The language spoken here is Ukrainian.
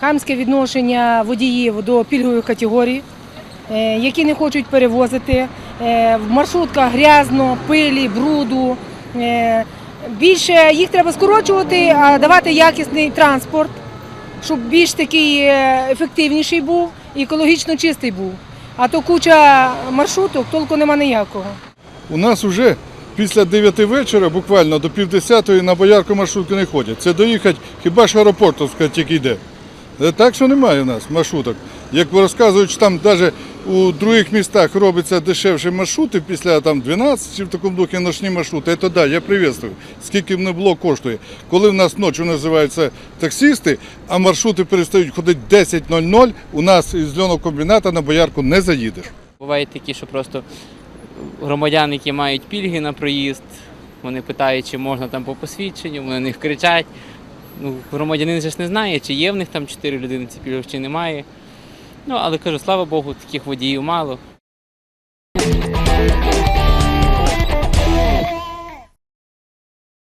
хамське відношення водіїв до пільгових категорій, е, які не хочуть перевозити. Е, В маршрутках грязно, пилі, бруду. Е, Більше їх треба скорочувати, а давати якісний транспорт, щоб більш такий ефективніший був і екологічно чистий був. А то куча маршруток, толку нема ніякого. У нас вже після 9 вечора, буквально до півдесятої на боярку маршрутки не ходять. Це доїхати хіба ж аеропортовська тільки йде. Е, Так що немає у нас маршруток. Як розказують, що там навіть у других містах робиться дешевші маршрути після там 12 чи в такому духі ночні маршрути, це да, я приветствую. Скільки б не було коштує. Коли в нас ночі називаються таксисти, а маршрути перестають ходити 10.00, у нас із льонокомбіната на боярку не заїдеш. Бувають такі, що просто громадяни, які мають пільги на проїзд, вони питають, чи можна там по посвідченню, вони на них кричать. Ну, громадянин ж не знає, чи є в них там чотири людини ці пільги, чи немає. Ну, але кажу, слава Богу, таких водіїв мало.